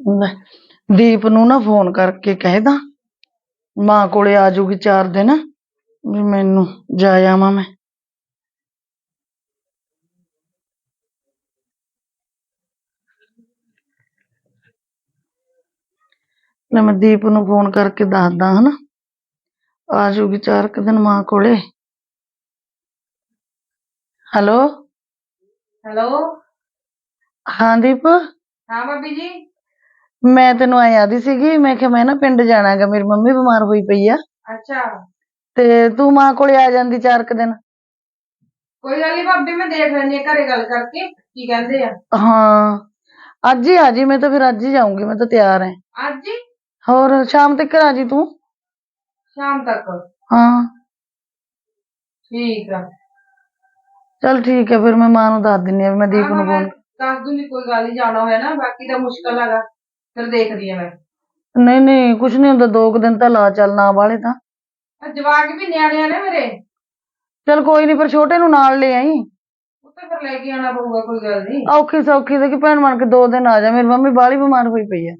ਲੈ, ਦੀਪ ਨੂੰ ਨਾ ਫੋਨ ਕਰਕੇ ਕਹਿਦਾ ਮਾਂ ਕੋਲੇ ਆ ਜਾਊਗੀ ਚਾਰ ਦਿਨ ਵੀ ਮੈਨੂੰ ਜਾ ਆਵਾਂ ਮੈਂ। ਲੈ ਮੈਂ ਦੀਪ ਨੂੰ ਫੋਨ ਕਰਕੇ ਦੱਸਦਾ ਹਨਾ। ਆ ਜਾਊਗੀ ਚਾਰ ਕੁ ਦਿਨ ਮਾਂ ਕੋਲੇ। ਹੈਲੋ? ਹੈਲੋ? ਹਾਂ ਦੀਪ? ਹਾਂ ਭਾਬੀ ਜੀ? ਮੈਂ ਤੈਨੂੰ ਆਈ ਆਦੀ ਸੀਗੀ ਮੈਂ ਕਿਹਾ ਮੈਂ ਨਾ ਪਿੰਡ ਜਾਣਾਗਾ ਮੇਰੀ ਮੰਮੀ ਬਿਮਾਰ ਹੋਈ ਪਈ ਆ। ਅੱਛਾ। ਤੇ ਤੂੰ ਮਾਂ ਕੋਲੇ ਆ ਜਾਂਦੀ ਚਾਰ ਕੁ ਦਿਨ। ਕੋਈ ਗੱਲ ਨਹੀਂ ਭਾਬੀ ਮੈਂ ਦੇਖ ਲੈਣੀ ਆ ਘਰੇ ਗੱਲ ਕਰਕੇ ਕੀ ਕਹਿੰਦੇ ਆ। ਹਾਂ ਅੱਜ ਹੀ ਆ ਜੀ ਮੈਂ ਤਾਂ ਫਿਰ ਅੱਜ ਹੀ ਜਾਊਂਗੀ ਮੈਂ ਤਾਂ ਤਿਆਰ ਹਾਂ। ਅੱਜ ਹੀ? ਹੋਰ ਸ਼ਾਮ ਤੱਕ ਆ ਜੀ ਤੂੰ? ਸ਼ਾਮ ਤੱਕ। ਹਾਂ। ਠੀਕ ਆ। ਚਲ ਠੀਕ ਹੈ ਫਿਰ ਮੈਂ ਮਾਂ ਨੂੰ ਦੱਸ ਦਿੰਨੀ ਆ ਵੀ ਮੈਂ ਦੀਪ ਨੂੰ ਮੈਂ ਫੋਨ ਦੱਸ ਦੂੰਗੀ ਕੋਈ ਗੱਲ ਨਹੀਂ ਜਾਣਾ ਹੋਇਆ ਨਾ ਬਾਕੀ ਤਾਂ ਮੁਸ਼ਕਲ ਹੈਗਾ। ਫਿਰ ਦੇਖਦੀ ਆ ਮੈਂ। ਨਹੀਂ ਨਹੀਂ ਕੁਛ ਨਹੀਂ ਹੁੰਦਾ ਦੋ ਕੁ ਦਿਨ ਤਾਂ ਲਾ ਚੱਲਣਾ ਵਾਲੇ ਤਾਂ। ਆ ਜਵਾਕ ਵੀ ਨਿਆਣਿਆਂ ਨੇ ਮੇਰੇ। ਚਲ ਕੋਈ ਨਹੀਂ ਪਰ ਛੋਟੇ ਨੂੰ ਨਾਲ ਲੈ ਆਈ। ਉਹ ਤਾਂ ਫਿਰ ਲੈ ਕੇ ਆਣਾ ਪਊਗਾ ਕੋਈ ਗੱਲ ਨਹੀਂ ਔਖੀ ਸੌਖੀ ਦੇ ਕਿ ਭੈਣ ਬਣ ਕੇ ਦੋ ਦਿਨ ਆ ਜਾ ਮੇਰੀ ਮੰਮੀ ਬਾਹਲੀ ਬਿਮਾਰ ਹੋਈ ਪਈ ਆ।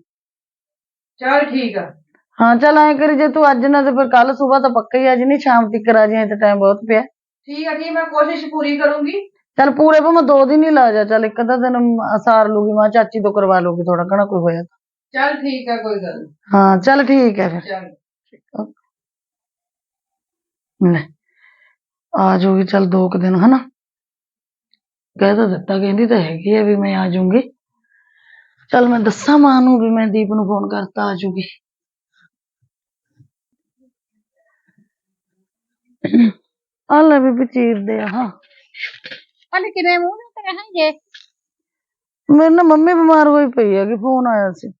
ਚਲ ਠੀਕ ਆ। ਹਾਂ ਚੱਲ ਐਂ ਕਰੀ ਜੇ ਤੂੰ ਅੱਜ ਨਾ ਤੇ ਫਿਰ ਕੱਲ ਸਵੇਰ ਤਾਂ ਪੱਕਾ ਹੀ ਆ ਜੀ ਨਹੀਂ ਸ਼ਾਮ ਤੱਕ ਆ ਜੀ ਤੇ ਟਾਈਮ ਬਹੁਤ ਪਿਆ। ਠੀਕ ਆ ਠੀਕ ਮੈਂ ਕੋਸ਼ਿਸ਼ ਪੂਰੀ ਕਰੂੰਗੀ। ਚੱਲ ਪੂਰੇ ਭਾਵੇਂ ਦੋ ਦਿਨ ਹੀ ਲਾ ਜਾ ਚੱਲ ਇੱਕ ਅੱਧਾ ਦਿਨ ਅਸਾਰ ਲੂਗੀ ਮਾਂ ਚਾਚੀ ਤੋਂ ਕਰਵਾ ਲੂਗੀ ਥੋੜਾ ਘਣਾ ਕੋਈ ਹੋਇਆ ਤਾਂ। ਚਲ ਠੀਕ ਆ ਕੋਈ ਗੱਲ ਨੀ। ਹਾਂ ਚੱਲ ਠੀਕ ਹੈ ਫਿਰ। ਚੱਲ। ਲੈ ਆ ਜਾਊਗੀ ਚੱਲ ਦੋ ਕੁ ਦਿਨ ਹਨਾ? ਕਹਿ ਤਾਂ ਦਿੱਤਾ ਕਹਿੰਦੀ ਤਾਂ ਹੈਗੀ ਆ ਵੀ ਮੈਂ ਆ ਜਾਊਂਗੀ। ਚੱਲ ਮੈਂ ਦੱਸਾਂ ਮਾਂ ਨੂੰ ਵੀ ਮੈਂ ਦੀਪ ਨੂੰ ਫੋਨ ਕਰਤਾ ਆ ਜਾਊਗੀ। ਆ ਲੈ ਵੀ ਚੀਰਦੇ ਆ ਹਾਂ। ਕੱਲ ਕਿਵੇਂ ਮੂੰਹ ਨਾ ਕਰਾਂਗੇ ਮੇਰੇ ਨਾ ਮੰਮੀ ਬਿਮਾਰ ਹੋਈ ਪਈ ਹੈਗੀ ਫੋਨ ਆਇਆ ਸੀ।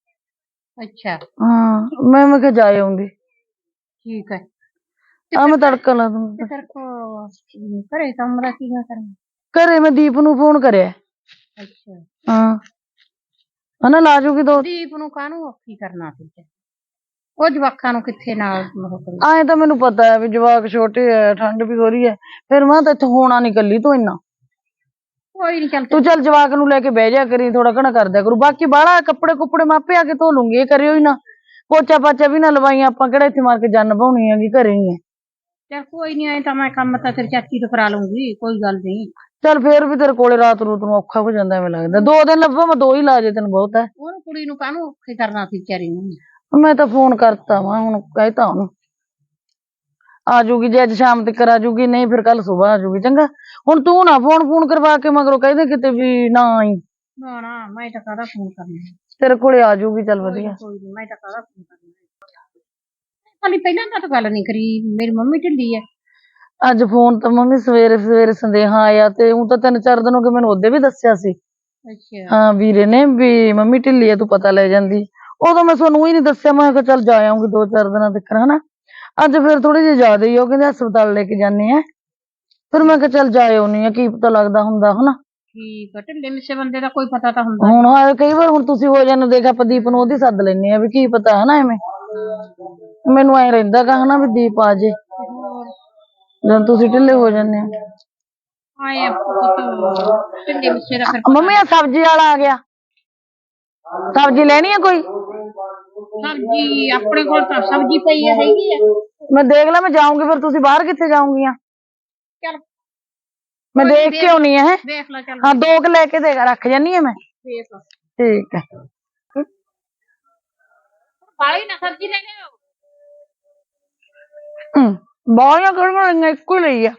ਅੱਛਾ। ਹਾਂ ਮੈਂ ਮੈਂ ਕਿਹਾ ਜਾ ਆਉਂਗੀ। ਠੀਕ ਹੈ। ਆ ਮੈਂ ਤੜਕਾ ਲਾ ਦੂੰਗੀ। ਤੇ ਫਿਰ ਕੋ ਘਰੇ ਕੰਮ ਦਾ ਕੀ ਕਰਨਾ? ਘਰੇ ਮੈਂ ਦੀਪ ਨੂੰ ਫੋਨ ਕਰਿਆ। ਅੱਛਾ। ਹਾਂ। ਹਨਾ ਲਾ ਜੂਗੀ ਦੋ ਦੀਪ ਨੂੰ ਕਾਹਨੂੰ ਔਖੀ ਕਰਨਾ ਸੀ ਉਹ ਜਵਾਕਾਂ ਨੂੰ ਕਿੱਥੇ ਨਾਲ ਉਹ ਕਰੂ? ਆਏ ਤਾਂ ਮੈਨੂੰ ਪਤਾ ਹੈ ਵੀ ਜਵਾਕ ਛੋਟੇ ਐ ਠੰਡ ਵੀ ਹੋ ਰਹੀ ਹੈ। ਫਿਰ ਮੈਂ ਤਾਂ ਇੱਥੇ ਹੋਣਾ ਨਹੀਂ ਕੱਲੀ ਤੋਂ ਇੰਨਾ। ਕੋਈ ਨਹੀਂ ਚੱਲ ਤੂੰ ਚੱਲ ਜਵਾਕ ਨੂੰ ਲੈ ਕੇ ਬਹਿ ਜਾ ਕਰੀ ਥੋੜਾ ਘਣਾ ਕਰ ਦਿਆ ਕਰੂ। ਬਾਕੀ ਬਾਹਲਾ ਕੱਪੜੇ ਕੁੱਪੜੇ ਮਾਪੇ ਆ ਕੇ ਧੋ ਲੂੰਗੀ ਇਹ ਕਰਿਓ ਹੀ ਨਾ। ਪੋਚਾ ਪਾਚਾ ਵੀ ਨਾ ਲਵਾਈ ਆਪਾਂ ਕਿਹੜਾ ਇੱਥੇ ਮਾਰ ਕੇ ਜੰਨ ਪਾਉਣੀ ਹੈਗੀ ਘਰੇ ਹੀ ਹੈ ਚੱਲ ਕੋਈ ਨਹੀਂ ਆਏ ਤਾਂ ਮੈਂ ਕੰਮ ਤਾਂ ਤੇਰੀ ਚਾਚੀ ਤੋਂ ਕਰਾ ਲੂੰਗੀ ਕੋਈ ਗੱਲ ਨਹੀਂ ਚੱਲ ਫੇਰ ਵੀ ਤੇਰੇ ਕੋਲੇ ਰਾਤ ਰੂਤ ਨੂੰ ਔਖਾ ਹੋ ਜਾਂਦਾ ਐਵੇਂ ਲੱਗਦਾ। ਦੋ ਦਿਨ ਲੱਭਾ ਮੈਂ ਦੋ ਹੀ ਲਾ ਜੇ ਤੈਨੂੰ ਬਹੁਤ। ਹੈ ਉਹਨੂੰ ਕੁੜੀ ਨੂੰ ਕਾਹਨੂੰ ਔਖੀ ਕਰਨਾ ਸੀ ਵਿਚਾਰੀ ਨੂੰ? ਮੈਂ ਤਾਂ ਫੋਨ ਕਰਤਾ ਵਾ ਹੁਣ ਕਹਿਤਾ ਉਹਨੂੰ। ਆ ਜੂਗੀ ਜੇ ਅੱਜ ਸ਼ਾਮ ਤੱਕ ਆ ਜੂਗੀ ਨਹੀਂ ਫਿਰ ਕੱਲ ਸਵੇਰ ਆ ਜੂਗੀ ਚੰਗਾ। ਹੁਣ ਤੂੰ ਨਾ ਫੋਨ ਫੋਨ ਕਰਵਾ ਕੇ ਮਗਰੋਂ ਕਹਿੰਦੇ ਕਿਤੇ ਵੀ ਨਾ ਆਈ। ਨਾ ਨਾ ਮੈਂ ਤਾਂ ਕਾਹਦਾ ਫੋਨ ਕਰਨਾ? ਤੇਰੇ ਕੋਲੇ ਆ ਜੂਗੀ ਚੱਲ ਵਧੀਆ। ਕੋਈ ਨਹੀਂ ਮੈਂ ਤਾਂ ਕਾਹਦਾ ਫੋਨ ਕਰਨਾ? ਹਾਲੀ ਪਹਿਲਾਂ ਤਾਂ ਤਾਂ ਗੱਲ ਨਹੀਂ ਕਰੀ ਮੇਰੀ ਮੰਮੀ ਢਿੱਲੀ ਅੱਜ ਫੋਨ ਤਾਂ ਮੰਮੀ ਸਵੇਰੇ ਸਵੇਰੇ ਸੰਦੇਹਾ ਆਇਆ ਤੇ ਉਹ ਤਾਂ ਤਿੰਨ ਚਾਰ ਦਿਨ ਹੋ ਗਏ ਮੈਨੂੰ ਉਹਦੇ ਵੀ ਦੱਸਿਆ ਸੀ। ਅੱਛਾ। ਹਾਂ ਵੀਰੇ ਨੇ ਵੀ ਮੰਮੀ ਢਿੱਲੀ ਆ ਤੂੰ ਪਤਾ ਲੈ ਜਾਂਦੀ। ਉਦੋਂ ਮੈਂ ਤੁਹਾਨੂੰ ਹੀ ਨਹੀਂ ਦੱਸਿਆ ਮੈਂ ਕਿਹਾ ਚੱਲ ਜਾ ਆਉਂਗੀ ਦੋ ਚਾਰ ਦਿਨਾਂ ਤੱਕ ਹਨਾ? ਅੱਜ ਫਿਰ ਥੋੜੀ ਜਿਹੀ ਜ਼ਿਆਦਾ ਹੀ ਉਹ ਕਹਿੰਦੇ ਹਸਪਤਾਲ ਲੈ ਕੇ ਜਾਂਦੇ ਆ। ਫਿਰ ਮੈਂ ਕਿਹਾ ਚੱਲ ਜਾ ਆਉਣੀ ਆ ਕੀ ਪਤਾ ਲੱਗਦਾ ਹੁੰਦਾ ਹਨਾ? ਠੀਕ ਆ ਢਿੱਲੇ ਮਿੱਸੇ ਬੰਦੇ ਦਾ ਕੋਈ ਪਤਾ ਤਾਂ ਹੁੰਦਾ। ਹੁਣ ਆਏ ਕਈ ਵਾਰ ਹੁਣ ਤੁਸੀਂ ਹੋ ਜਾਂਦੇ ਦੇਖ ਆਪਾਂ ਦੀਪ ਨੂੰ ਉਹਦੀ ਸੱਦ ਲੈਨੇ ਆ ਵੀ ਕੀ ਪਤਾ ਹਨਾ ਐਵੇਂ? ਮੈਨੂੰ ਐ ਰਹਿੰਦਾ ਗਾ ਹਨਾ ਵੀ ਦੀਪ ਆ ਜੇ। ਜਦੋਂ ਤੁਸੀਂ ਢਿੱਲੇ ਹੋ ਜਾਂਦੇ ਆ। ਆਏ ਆ ਪੁੱਤ ਢਿੱਲੇ ਮਿੱਸੇ ਦਾ ਫਿਰ ਮੰਮੀ ਆ ਸਬਜ਼ੀ ਵਾਲਾ ਆ ਗਿਆ। ਸਬਜ਼ੀ ਲੈਣੀ ਆ ਕੋਈ? ਸਬਜ਼ੀ ਆਪਣੇ ਕੋਲ ਤਾਂ ਸਬਜ਼ੀ ਪਈ ਹੈਗੀ ਆ। ਮੈਂ ਦੇਖ ਲਾ ਮੈਂ ਜਾਊਂਗੀ ਫਿਰ ਤੁਸੀਂ ਬਾਹਰ ਕਿੱਥੇ ਜਾਊਂਗੀਆਂ ਚੱਲ ਮੈਂ ਦੇਖ ਕੇ ਆਉਣੀ ਆ ਹੈ ਦੇਖ ਲੈ ਚੱਲ ਹਾਂ ਦੋ ਕੁ ਲੈ ਕੇ ਦੇ ਰੱਖ ਜਾਨੀ ਆ ਮੈਂ ਦੇਖ ਠੀਕ ਹੈ ਬਾਲੀ ਨਾ ਸਬਜ਼ੀ ਲੈ ਲਿਓ ਹਮ, ਬਾਹਲੀਆਂ ਕਿਹੜੀਆਂ ਲਈਆਂ ਇੱਕੋ ਹੀ ਲਈ ਆ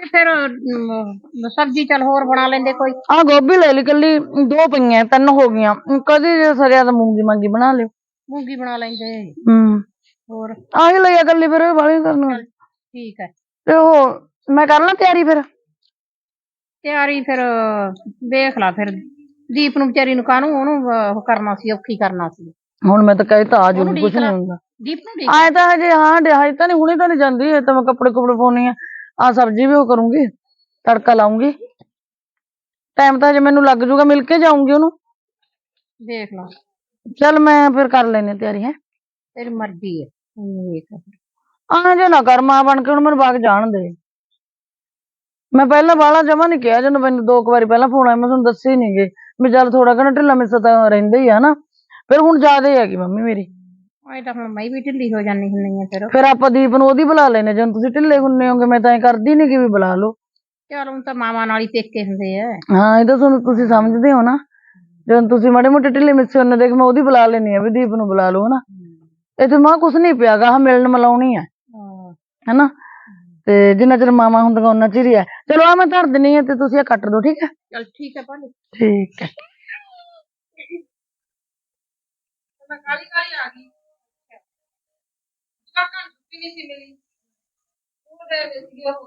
ਤੇ ਫਿਰ ਅਮ, ਸਬਜ਼ੀ ਚੱਲ ਹੋਰ ਬਣਾ ਲੈਂਦੇ ਕੋਈ ਆ ਗੋਭੀ ਲੈ ਲਈ ਕੱਲੀ ਦੋ ਪਈਆਂ ਤਿੰਨ ਹੋ ਗਈਆਂ ਕਦੀ ਜੇ ਸਰਿਆ ਤਾਂ ਮੂੰਗੀ ਮਾਂਗੀ ਬਣਾ ਲਿਓ ਮੂੰਗੀ ਬਣਾ ਲੈਂਦੇ ਹੂੰ ਹੋਰ? ਆਹੀ ਲਈ ਆ ਕੱਲੀ ਫਿਰ ਬਾਹਲੀਆਂ ਕਰਨ ਠੀਕ ਹੈ ਤੇ ਉਹ ਮੈਂ ਕਰ ਲਾਂ ਤਿਆਰੀ ਫਿਰ? ਤਿਆਰੀ ਫਿਰ ਦੇਖ ਲਾ ਫਿਰ। ਦੀਪ ਨੂੰ ਵਿਚਾਰੀ ਨੂੰ ਕਾਹਨੂੰ ਉਹਨੂੰ ਅਹ, ਉਹ ਕਰਨਾ ਸੀ ਔਖੀ ਕਰਨਾ ਸੀ। ਹੁਣ ਮੈਂ ਤਾਂ ਕਹਿਤਾ ਆ ਉਹਨੂੰ ਜੂਗੀ ਕੁਛ ਡੀਕ ਲਾ। ਨਹੀਂ ਹੁੰਦਾ। ਦੀਪ ਨੂੰ ਦੇਖ ਆਏ ਤਾਂ ਹਜੇ ਹਾਂ ਹਜੇ ਤਾਂ ਨਹੀਂ ਹੁਣੇ ਤਾਂ ਨਹੀਂ ਜਾਂਦੀ ਇਹ ਤਾਂ ਮੈਂ ਕੱਪੜੇ ਕੁਪੜੇ ਪਾਉਣੀ ਆ। ਆ ਸਬਜ਼ੀ ਵੀ ਉਹ ਕਰੂੰਗੀ ਤੜਕਾ ਲਾਉਂਗੀ ਟਾਈਮ ਤਾਂ ਹਜੇ ਮੈਨੂੰ ਲੱਗ ਜੂਗਾ ਮਿਲ ਕੇ ਜਾਊਂਗੀ ਉਹਨੂੰ। ਦੇਖ ਲਾ। ਚੱਲ ਮੈਂ ਫਿਰ ਕਰ ਲੈਣੀ ਤਿਆਰੀ ਹੈ। ਤੇਰੀ ਮਰਜ਼ੀ ਹੈ। ਤੂੰ ਵੇਖ ਆ ਜੇ ਨਾ ਕਰ ਮਾਂ ਬਣ ਕੇ ਹੁਣ ਮੈਨੂੰ ਬਾਗ ਜਾਣ ਦੇ। ਮੈਂ ਪਹਿਲਾਂ ਬਾਲਾ ਜਮਾ ਨਹੀਂ ਕਿਹਾ ਜਦੋਂ ਮੈਨੂੰ ਦੋ ਕੁ ਵਾਰੀ ਪਹਿਲਾਂ ਫੋਨ ਆਇਆ ਮੈਂ ਤੁਹਾਨੂੰ ਦੱਸੇ ਨਹੀਂ ਗਏ ਵੀ ਚੱਲ ਥੋੜਾ ਘਣਾ ਢਿੱਲਾ ਮਿੱਸਾ ਤਾਂ ਰਹਿੰਦਾ ਹੀ ਆ ਨਾ। ਫਿਰ ਹੁਣ ਜ਼ਿਆਦਾ ਹੈਗੀ ਮੰਮੀ ਮੇਰੀ। ਐ ਤਾਂ ਹੁਣ ਮੈਂ ਵੀ ਢਿੱਲੀ ਹੋ ਜਾਂਦੀ ਹੁੰਦੀ ਆ ਫਿਰ। ਫਿਰ ਆਪਾਂ ਦੀਪ ਨੂੰ ਉਹਦੀ ਬੁਲਾ ਲੈਨੇ ਜਦੋਂ ਤੁਸੀਂ ਢਿੱਲੇ ਹੁੰਨੇ ਹੋਗੇ ਮੈਂ ਤਾਂ ਐ ਕਰਦੀ ਨਹੀਂ ਕਿ ਵੀ ਬੁਲਾ ਲਓ। ਚਲ ਹੁਣ ਤਾਂ ਮਾਵਾਂ ਨਾਲ ਹੀ ਪੇਕੇ ਹੁੰਦੇ ਆ। ਹਾਂ ਇਹ ਤਾਂ ਤੁਹਾਨੂੰ ਤੁਸੀਂ ਸਮਝਦੇ ਹੋ ਨਾ। ਜਦੋਂ ਤੁਸੀਂ ਮਾੜੇ ਮੋਟੇ ਢਿੱਲੇ ਮਿੱਸੇ ਹੁੰਨੇ ਦੇਖ ਮੈਂ ਉਹਦੀ ਬੁਲਾ ਲੈਨੀ ਆ ਵੀ ਦੀਪ ਨੂੰ ਬੁਲਾ ਲਓ ਹਨਾ। ਇੱਥੇ ਮਾਂ ਕੁਛ ਨਹੀਂ ਪਿਆਗਾ ਆਹ ਮਿਲਣ ਮਲਾਉਣੀ ਆ। ਹੈਨਾ? ਤੇ ਜਿੰਨਾ ਚਿਰ ਮਾਮਾ ਹੁੰਦੀਆਂ ਉਹਨਾਂ ਚਿਰ ਹੀ ਆ। ਚਲੋ ਆ ਮੈਂ ਧਰ ਦਿੰਨੀ ਆ ਤੇ ਤੁਸੀਂ ਇਹ ਕੱਟ ਦਿਓ ਠੀਕ ਹੈ ਚਲ ਠੀਕ ਹੈ ਭਾਲੇ ਠੀਕ ਹੈ ਮੈਂ ਕਾਲੀ ਕਾਲੀ ਆ ਗਈ। ਕਾਕਾਂ ਨੂੰ ਛੁੱਟੀ ਨਹੀਂ ਸੀ ਮਿਲੀ। ਉਹ ਦੇ ਦੇ ਸੀ ਉਹ।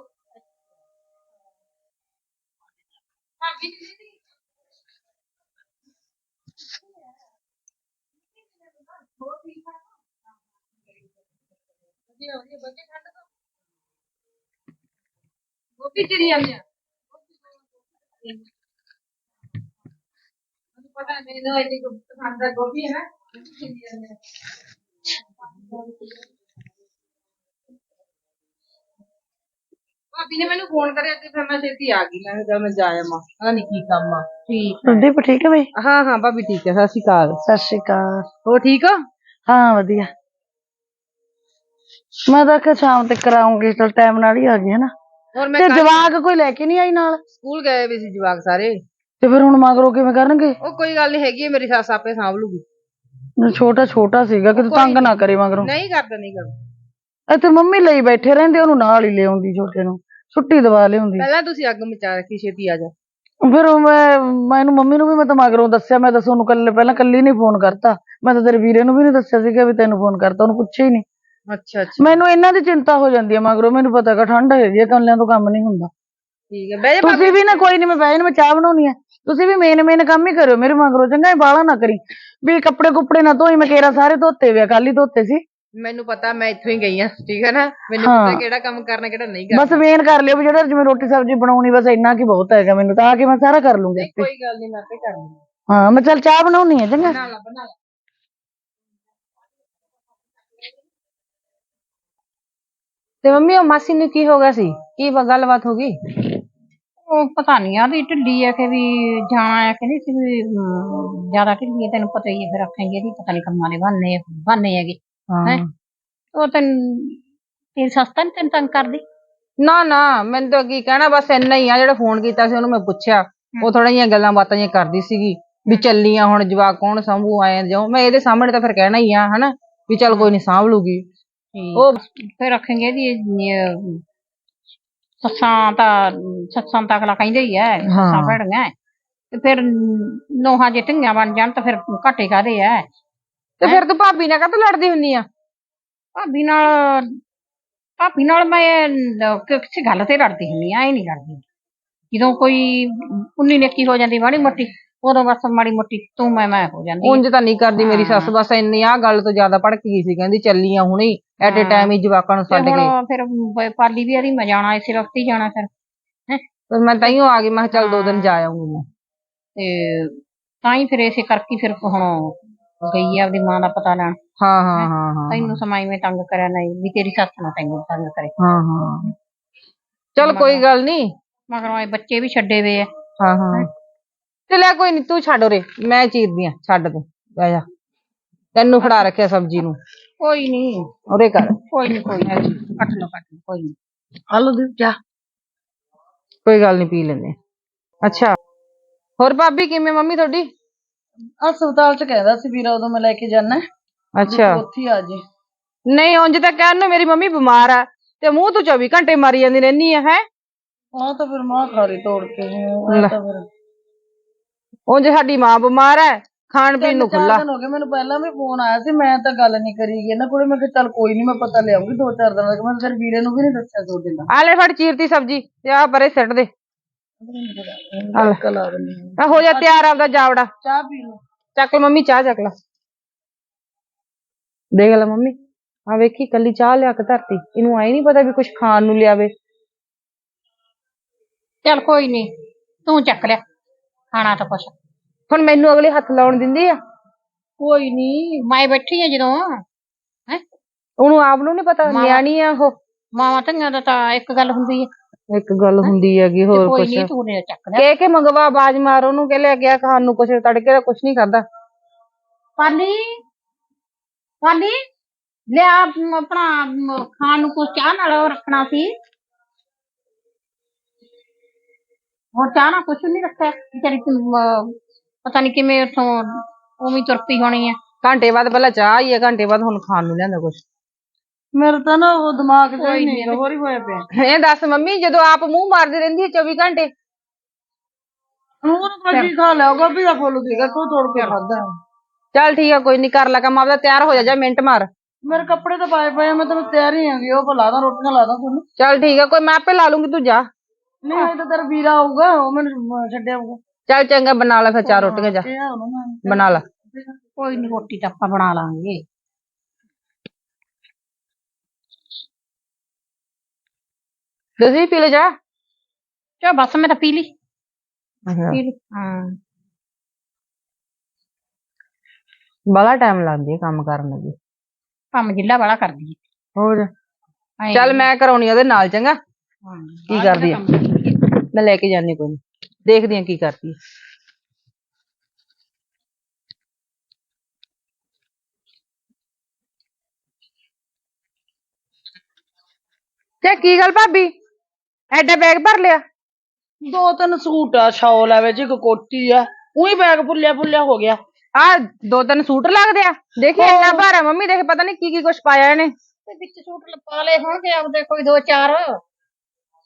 ਭਾਬੀ ਜੀ ਦੀ। ਹੋਰ ਠੀਕ ਆ ਵਧੀਆ ਵਧੀਆ ਬੱਚੇ ਠੰਡ ਤੋਂ ਗੋਪੀ ਚਿੜੀ ਜਾਂਦੇ ਆ ਮੈਨੂੰ ਪਤਾ ਨਹੀਂ ਨਾ ਇਹਦੀ ਕੋਈ ਪਸੰਦ ਦਾ ਗੋਭੀ ਹੈ ਨਾ ਗੋਭੀ ਚਿੜੀ ਜਾਂਦੇ ਆ ਭਾਬੀ ਨੇ ਮੈਨੂੰ ਫੋਨ ਕਰਿਆ ਤੇ ਫਿਰ ਮੈਂ ਛੇਤੀ ਆ ਗਈ ਮੈਂ ਕਿਹਾ ਚੱਲ ਮੈਂ ਜਾ ਆਵਾਂ ਪਤਾ ਨਹੀਂ ਕੀ ਕੰਮ ਆ ਠੀਕ ਸੰਦੀਪ ਠੀਕ ਹੈ ਬਈ ਹਾਂ ਹਾਂ ਭਾਬੀ ਠੀਕ ਹੈ ਸਤਿ ਸ਼੍ਰੀ ਅਕਾਲ ਸਤਿ ਸ਼੍ਰੀ ਅਕਾਲ ਹੋ ਠੀਕ ਹੋ ਹਾਂ ਵਧੀਆ ਮੈਂ ਤਾਂ ਕਿ ਸ਼ਾਮ ਤੱਕ ਕਰਾਉਂਗੀ ਚਲ ਟਾਈਮ ਨਾਲ ਹੀ ਆ ਗਈ ਹੈ ਨਾ ਹੋਰ ਮੈਂ ਤੇ ਕੱਲ੍ਹ ਜਵਾਕ ਕੋਈ ਲੈ ਕੇ ਨਹੀਂ ਆਈ ਨਾਲ? ਸਕੂਲ ਗਏ ਵੀ ਸੀ ਜਵਾਕ ਸਾਰੇ। ਤੇ ਫਿਰ ਹੁਣ ਮਗਰੋਂ ਕਿਵੇਂ ਕਰਨਗੇ? ਉਹ ਕੋਈ ਗੱਲ ਨਹੀਂ ਹੈਗੀ ਹੈ, ਮੇਰੀ ਸੱਸ ਆਪੇ ਸਾਂਭ ਲੂਗੀ। ਛੋਟਾ ਛੋਟਾ ਸੀਗਾ ਕਿ ਤੰਗ ਨਾ ਕਰੇ ਮਗਰੋਂ। ਨਹੀਂ ਕਰਦਾ ਨਹੀਂ ਕਰਦਾ। ਇੱਥੇ ਮੰਮੀ ਲਈ ਬੈਠੇ ਰਹਿੰਦੇ ਉਹਨੂੰ ਨਾਲ ਹੀ ਲਿਆਉਂਦੀ ਛੋਟੇ ਨੂੰ। ਛੁੱਟੀ ਦਵਾ ਲਿਆਉਂਦੀ। ਪਹਿਲਾਂ ਤੁਸੀਂ ਅੱਗ ਮਚਾ ਰੱਖੀ ਛੇਤੀ ਆ ਜਾ। ਫਿਰ ਉਹ ਮੈਂ ਮੈਨੂੰ ਮੰਮੀ ਨੂੰ ਵੀ ਮੈਂ ਤਾਂ ਮਗਰੋਂ ਦੱਸਿਆ ਮੈਂ ਤਾਂ ਤੁਹਾਨੂੰ ਕੱਲੇ ਪਹਿਲਾਂ ਕੱਲੀ ਨਹੀਂ ਫੋਨ ਕਰਤਾ। ਮੈਂ ਤਾਂ ਤੇਰੇ ਵੀਰੇ ਨੂੰ ਵੀ ਨਹੀਂ ਦੱਸਿਆ ਸੀਗਾ ਵੀ ਤੈਨੂੰ ਫੋਨ ਕਰਤਾ ਉਹਨੂੰ ਪੁੱਛਿਆ ਹੀ ਨਹੀਂ। ਅੱਛਾ ਅੱਛਾ। ਮੈਨੂੰ ਇਹਨਾਂ ਦੀ ਚਿੰਤਾ ਹੋ ਜਾਂਦੀ ਹੈ ਮਗਰੋਂ ਮੈਨੂੰ ਪਤਾ ਕਿ ਠੰਡ ਹੈਗੀ ਹੈ ਕੱਲਿਆਂ ਤੋਂ ਕੰਮ ਨਹੀਂ ਹੁੰਦਾ। ਠੀਕ ਹੈ ਬਹਿ ਜਾ ਤੁਸੀਂ ਵੀ ਨਾ ਕੋਈ ਨਹੀਂ ਮੈਂ ਬਹਿਣ ਮੈਂ ਚਾਹ ਬਣਾਉਣੀ ਹੈ। ਤੁਸੀਂ ਵੀ ਮੇਨ ਮੇਨ ਕੰਮ ਹੀ ਕਰਿਓ ਮੇਰੇ ਮਗਰੋਂ ਚੰਗਾ ਇਹ ਬਾਲਾ ਨਾ ਕਰੀ। ਵੀ ਕੱਪੜੇ ਕੁੱਪੜੇ ਨਾ ਧੋਈ ਮੈਂ ਕੇਰਾ ਸਾਰੇ ਧੋਤੇ ਵੇ ਕੱਲ ਹੀ ਧੋਤੇ ਸੀ। ਮੈਨੂੰ ਪਤਾ ਮੈਂ ਇੱਥੋਂ ਹੀ ਗਈ ਆ ਠੀਕ ਹੈ ਨਾ? ਮੈਨੂੰ ਹਾਂ। ਪਤਾ ਕਿਹੜਾ ਕੰਮ ਕਰਨਾ ਕਿਹੜਾ ਨਹੀਂ ਕਰਨਾ। ਬਸ ਮੇਨ ਕਰ ਲਿਓ ਵੀ ਜਿਹੜਾ ਜਿਵੇਂ ਰੋਟੀ ਸਬਜ਼ੀ ਬਣਾਉਣੀ ਬਸ ਇੰਨਾ ਕੀ ਬਹੁਤ ਹੈਗਾ ਮੈਨੂੰ ਤਾਂ ਆ ਕੇ ਮੈਂ ਸਾਰਾ ਕਰ ਲੂੰਗੀ ਆਪੇ। ਕੋਈ ਗੱਲ ਨਹੀਂ ਮੈਂ ਆਪੇ ਕਰ ਲੂੰਗੀ। ਹਾਂ ਮੈਂ ਚੱਲ ਚਾਹ ਬਣਾਉਣੀ ਹੈ ਚੰਗਾ। ਬਣਾ ਲਾ ਬਣਾ ਲਾ। ਤੇ ਮੰਮੀ ਉਹ ਮਾਸੀ ਨੂੰ ਕੀ ਹੋ ਗਿਆ ਸੀ? ਕੀ ਬ- ਗੱਲਬਾਤ ਹੋ ਗਈ? ਉਹ ਪਤਾ ਨਹੀਂ ਆਦੀ ਢਿੱਲੀ ਆ ਕਿ ਵੀ ਜਾਣਾ ਆ ਕਿ ਨਹੀਂ ਸੀ ਵੀ ਅਮ, ਜ਼ਿਆਦਾ ਢਿੱਲੀ ਆ ਤੈਨੂੰ ਪਤਾ ਹੀ ਹੈ ਫਿਰ ਆਖਾਂਗੇ ਇਹਦੀ ਪਤਾ ਨਹੀਂ ਕੰਮਾਂ ਦੇ ਬਹਾਨੇ ਬਹਾਨੇ ਹੈਗੇ ਹੈਂ। ਉਹ ਤੈਨੂੰ ਤੇਰੀ ਸੱਸ ਤਾਂ ਨੀ ਤੈਨੂੰ ਤੰਗ ਕਰਦੀ? ਨਾ ਨਾ ਮੈਨੂੰ ਤਾਂ ਕੀ ਕਹਿਣਾ ਬਸ ਇੰਨਾ ਹੀ ਆ ਜਿਹੜਾ ਫੋਨ ਕੀਤਾ ਸੀ ਉਹਨੂੰ ਮੈਂ ਪੁੱਛਿਆ ਉਹ ਥੋੜਾ ਜਿਹੀਆਂ ਗੱਲਾਂ ਬਾਤਾਂ ਜਿਹੀਆਂ ਕਰਦੀ ਸੀਗੀ ਵੀ ਚੱਲੀਆਂ ਹੁਣ ਜਵਾਕ ਕੌਣ ਸੰਭੂ ਆਏ ਜਾਓ ਮੈਂ ਇਹਦੇ ਸਾਹਮਣੇ ਤਾਂ ਫਿਰ ਕਹਿਣਾ ਹੀ ਆ ਹਨਾ ਵੀ ਚੱਲ ਕੋਈ ਨਹੀਂ ਸਾਂਭ ਲੂਗੀ। ਉਹ ਫਿਰ ਆਖਾਂਗੇ ਇਹਦੀ ਅਹ, ਸੱਸਾਂ ਤਾਂ ਸੱਸਾਂ ਤਾਂ ਅਗਲਾ ਕਹਿੰਦੇ ਹੀ ਐ ਸੱਸਾਂ ਭੈੜੀਆਂ ਐ। ਤੇ ਫਿਰ ਨੋਹਾਂ ਜੇ ਢੰਗੀਆਂ ਬਣ ਜਾਣ ਤਾਂ ਫਿਰ ਘਾਟੇ ਕਾਦੇ ਐ? ਤੇ ਫਿਰ ਤੂੰ ਭਾਬੀ ਨਾਲ ਕਾਹਤੋਂ ਲੜਦੀ ਹੁੰਨੀ ਆ? ਭਾਬੀ ਨਾਲ ਭਾਬੀ ਨਾਲ ਮੈਂ ਕਿ- ਕਿਸੇ ਗੱਲ ਤੇ ਲੜਦੀ ਹੁੰਦੀ ਆ ਇਹ ਨਹੀਂ ਲੜਦੀ। ਜਦੋਂ ਕੋਈ ਉਨੀ ਨੇਕੀ ਹੋ ਜਾਂਦੀ ਮਾੜੀ ਮੋਟੀ ਉਦੋਂ ਬਸ ਮਾੜੀ ਮੋਟੀ ਤੂੰ ਮੈਂ ਮੈਂ ਹੋ ਜਾਂਦੀ। ਉਂਝ ਤਾਂ ਨਹੀਂ ਕਰਦੀ ਮੇਰੀ ਸੱਸ ਬਸ ਇੰਨੀ ਆ ਗੱਲ ਤੋਂ ਜ਼ਿਆਦਾ ਭੜਕ ਗਈ ਸੀ ਕਹਿੰਦੀ ਚੱਲੀਆਂ ਹੁਣੇ ਐਟ ਏ ਟਾਈਮ ਹੀ। ਜਵਾਕਾਂ ਨੂੰ ਤੇ ਛੱਡ ਹੁਣ ਕੇ। ਫਿਰ ਬ- ਪਾਲੀ ਵੀ ਇਹਦੀ ਮੈਂ ਜਾਣਾ ਇਸੇ ਵਕਤ ਹੀ ਜਾਣਾ ਫਿਰ ਹੈਂ। ਫਿਰ ਮੈਂ ਤਾਈਓ ਆ ਗਈ ਮੈਂ ਕਿਹਾ ਚੱਲ ਦੋ ਦਿਨ ਜਾ ਆਉਂਗੀ ਮੈਂ। ਤੇ ਤਾਂ ਹੀ ਫਿਰ ਇਸੇ ਕਰਕੇ ਹੀ ਫਿਰ ਹੁਣ ਗਈ ਆ ਆਪਦੀ ਮਾਂ ਦਾ ਪਤਾ ਲੈਣ। ਹਾਂ ਹਾਂ ਹਾਂ। ਹਾਂ ਤੈਨੂੰ ਸਮਾਈ ਮੈਂ ਤੰਗ ਕਰਿਆ ਨਹੀਂ ਵੀ ਤੇਰੀ ਸੱਸ ਨਾ ਤੈਨੂੰ ਤੰਗ ਕਰੇ। ਹਾਂ ਹਾਂ। ਚੱਲ ਕੋਈ ਗੱਲ ਨਹੀਂ ਮਗਰੋਂ ਇਹ ਬੱਚੇ ਵੀ ਛੱਡੇ ਵੇ ਆ। ਹਾਂ। ਹਾਂ। ਤੇ ਲੈ ਕੋਈ ਨਹੀਂ ਤੂੰ ਛੱਡ ਉਰੇ ਮੈਂ ਚੀਰਦੀ ਆ ਛੱਡ ਤੂੰ ਬਹਿ ਜਾ। ਤੈਨੂੰ ਫੜਾ ਰੱਖਿਆ ਸਬਜ਼ੀ ਨੂੰ। ਕੋਈ ਨਹੀਂ ਉਰੇ ਕਰ। ਕੋਈ ਨਹੀਂ ਕੋਈ ਨਹੀਂ ਕੱਟ ਲਓ ਕੱਟ ਲਓ ਕੋਈ ਨਹੀਂ ਹਲੋ ਦੀਪ ਚਾਹ ਕੋਈ ਗੱਲ ਨਹੀਂ ਪੀ ਲੈਂਦੇ ਅੱਛਾ ਹੋਰ ਭਾਬੀ ਕਿਵੇਂ ਮੰਮੀ ਤੁਹਾਡੀ? ਹਸਪਤਾਲ ਚ ਕਹਿੰਦਾ ਸੀ ਵੀਰਾ ਉਦੋਂ ਮੈਂ ਲੈ ਕੇ ਜਾਣਾ ਅੱਛਾ। ਉੱਥੇ ਹੀ ਆ ਜੀ। ਨਹੀਂ ਉਂਝ ਤਾਂ ਕਹਿਣ ਨੂੰ ਮੇਰੀ ਮੰਮੀ ਬਿਮਾਰ ਆ ਤੇ ਮੂੰਹ ਤੋਂ 24 ਘੰਟੇ ਮਾਰੀ ਜਾਂਦੀ ਰਹਿਨੀ ਆ ਹੈ? ਹਾਂ ਤਾਂ ਫਿਰ ਮਾਂ ਖਾਰੀ ਤੋੜ ਕੇ ਉਹ ਤਾਂ ਫਿਰ ਉਂਝ ਸਾਡੀ ਮਾਂ ਬਿਮਾਰ ਹੈ ਖਾਣ ਪੀਣ ਨੂੰ ਖੁੱਲਾ ਦਿਨ ਹੋ ਗਏ ਮੈਨੂੰ ਪਹਿਲਾਂ ਵੀ ਫੋਨ ਆਇਆ ਸੀ ਮੈਂ ਤਾਂ ਗੱਲ ਨਹੀਂ ਕਰੀ ਗਈ। ਇਹਨਾਂ ਕੋਲੇ ਮੈਂ ਕਿਹਾ ਚੱਲ ਕੋਈ ਨਹੀਂ ਮੈਂ ਪਤਾ ਲਿਆਉਂਗੀ ਦੋ ਚਾਰ ਦਿਨ ਤੱਕ। ਮੈਂ ਤੇਰੇ ਵੀਰੇ ਨੂੰ ਵੀ ਨਹੀਂ ਦੱਸਿਆ ਦੋ ਦਿਨ। ਆ ਲੈ ਫੜ ਚੀਰਤੀ ਸਬਜ਼ੀ ਤੇ ਆ ਪਰੇ ਸਿੱਟ ਦੇ। ਕਲਾ। ਆ ਹੋ। ਜਾ ਤਿਆਰ ਆਪਦਾ ਜਾਵੜਾ। ਚਾਹ ਪੀ ਲਓ। ਚੱਕ ਲੈ ਮੰਮੀ ਚਾਹ ਚੱਕ ਲੈ। ਦੇਖ ਲੈ ਮੰਮੀ ਆ ਵੇਖੀ ਕੱਲੀ ਚਾਹ ਲਿਆ ਕੇ ਧਰਤੀ। ਇਹਨੂੰ ਆਈ ਨਹੀਂ ਪਤਾ ਵੀ ਕੁਝ ਖਾਣ ਨੂੰ ਲਿਆਵੇ। ਚੱਲ ਕੋਈ ਨਹੀਂ ਤੂੰ ਚੱਕ ਲਿਆ। ਖਾਣਾ ਤਾਂ ਕੁਛ। ਹੁਣ ਮੈਨੂੰ ਅਗਲੇ ਹੱਥ ਲਾਉਣ ਦਿੰਦੀ ਆ। ਕੋਈ ਨਹੀਂ ਮੈਂ ਬੈਠੀ ਆ ਜਦੋਂ। ਹੈ? ਉਹਨੂੰ ਆਪ ਨੂੰ ਨਹੀਂ ਪਤਾ ਨਿਆਣੀ ਆ ਉਹ। ਮਾਵਾਂ ਧੀਆਂ ਦਾ ਤਾਂ ਇੱਕ ਗੱਲ ਹੁੰਦੀ ਹੈ ਇੱਕ ਗੱਲ ਹੁੰਦੀ ਹੈਗੀ ਤੇ ਹੋਰ ਕੋਈ ਕੁਛ। ਨਹੀਂ ਤੂੰ ਨੇ ਚੱਕ ਲਿਆ। ਕਹਿ ਕੇ ਮੰਗਵਾ ਆਵਾਜ਼ ਮਾਰ ਉਹਨੂੰ ਕਿ ਲੈ ਗਿਆ ਖਾਣ ਨੂੰ ਕੁਛ ਤੜਕੇ ਦਾ ਕੁਛ ਨਹੀਂ ਖਾਦਾ ਪਾਲੀ? ਪਾਲੀ? ਲਿਆ ਮ, ਆਪਣਾ ਮ, ਖਾਣ ਨੂੰ ਕੁਛ ਚਾਹ ਨਾਲ ਉਹ ਰੱਖਣਾ ਸੀ। ਹੋਰ ਚਾਹ ਨਾਲ ਕੁਛ ਨਹੀਂ ਰੱਖਿਆ? ਤੇਰੀ ਪਤਾ ਨਹੀਂ ਕਿਵੇਂ ਉਥੋਂ ਉਵੇਂ ਤੁਰ ਪਈ ਹੋਣੀ ਹੈ ਘੰਟੇ ਬਾਅਦ ਪਹਿਲਾਂ ਚਾਹ ਹੀ ਹੈ ਘੰਟੇ ਬਾਅਦ ਹੁਣ ਖਾਣ ਨੂੰ ਲਿਆਂਦਾ ਕੁਛ। ਮੇਰੇ ਤਾਂ ਨਾ ਉਹ ਦਿਮਾਗ ਚ ਹੀ ਨੀ, ਨਹੀਂ ਹੋਰ ਹੀ ਹੋਇਆ ਪਿਆ। ਇਹ ਦੱਸ ਮੰਮੀ ਜਦੋਂ ਆਪ ਮੂੰਹ ਮਾਰਦੀ ਰਹਿੰਦੀ ਹੈ 24 ਘੰਟੇ। ਹੁਣ ਭਾਜੀ ਖਾ ਲਿਆ ਗੋਭੀ ਦਾ ਫੁੱਲ ਸੀਗਾ ਤੂੰ ਤੋੜ ਕੇ ਖਾਦਾ ਚੱਲ ਠੀਕ ਆ ਕੋਈ ਨਹੀਂ ਕਰ ਲਾ ਕੰਮ ਆਪਦਾ ਤਿਆਰ ਹੋ ਜਾ ਜਾ ਮਿੰਟ ਮਾਰ। ਮੇਰੇ ਕੱਪੜੇ ਤਾਂ ਪਾਏ ਪਏ ਆ ਮੈਂ ਤੈਨੂੰ ਤਿਆਰ ਹੀ ਆਂਗੀ ਉਹ ਲਾ ਦਾਂ ਰੋਟੀਆਂ ਲਾ ਦਾਂ ਤੁਹਾਨੂੰ ਚੱਲ ਠੀਕ ਆ ਕੋਈ ਮੈਂ ਆਪੇ ਲਾ ਲੂੰਗੀ ਤੂੰ ਜਾ। ਨਹੀਂ ਇਹ ਤਾਂ ਤੇਰਾ ਵੀਰਾ ਆਊਗਾ ਉਹ ਮੈਨੂੰ ਛੱਡਿਆ ਆਊਗਾ ਚੱਲ ਚੰਗਾ ਬਣਾ ਲੈ ਫਿਰ ਚਾਰ ਰੋਟੀਆਂ ਜਾ। ਇਹ ਆ ਉਹਨੂੰ ਮੈਂ। ਬਣਾ ਲਾ। ਕੋਈ ਨਹੀਂ ਰੋਟੀ ਤਾਂ ਆਪਾਂ ਬਣਾ ਲਾਂਗੇ। ਤੁਸੀਂ ਪੀ ਲੈ ਜਾ। ਚਾ ਬਸ ਮੈਂ ਤਾਂ ਪੀ ਲਈ। ਪੀ ਲਈ ਹਾਂ। ਬੜਾ ਟਾਈਮ ਲਾਉਂਦੀ ਹੈ ਕੰਮ ਕਰਨ ਲੱਗੀ ਕੰਮ ਜਿੱਲਾ ਵਾਲਾ ਕਰਦੀ ਹੋਰ। ਹੈ ਚੱਲ ਮੈਂ ਕਰਾਉਣੀ ਉਹਦੇ ਨਾਲ ਚੰਗਾ। ਹਾਂ, ਕੀ ਕਰਦੀ ਹੈ। ਮੈਂ ਲੈ ਕੇ ਜਾਣੀ ਕੋਈ ਨੀ ਦੇਖਦੀ ਆ ਕੀ ਕਰਦੀ ਹੈ। ਤੇ ਕੀ ਗੱਲ ਭਾਬੀ ਐਡਾ ਬੈਗ ਭਰ ਲਿਆ ਦੋ ਤਿੰਨ ਸੂਟ ਆ ਸ਼ਾਲ ਆ ਵਿੱਚ ਇੱਕ ਕੋਟੀ ਆ ਉਹੀ ਬੈਗ ਭੁੱਲਿਆ ਭੁੱਲਿਆ ਹੋ ਗਿਆ ਆ ਦੋ ਤਿੰਨ ਸੂਟ ਲੱਗਦੇ ਆ ਦੇਖੀ ਇੰਨਾ ਭਾਰਾ ਮੰਮੀ ਦੇਖ ਪਤਾ ਨਹੀਂ ਕੀ ਕੀ ਕੁਛ ਪਾਇਆ ਇਹਨੇ ਤੇ ਵਿੱਚ ਸੂਟ ਲਪਾ ਲਏ ਹੋਣਗੇ ਆਪਦੇ ਕੋਈ ਦੋ ਚਾਰ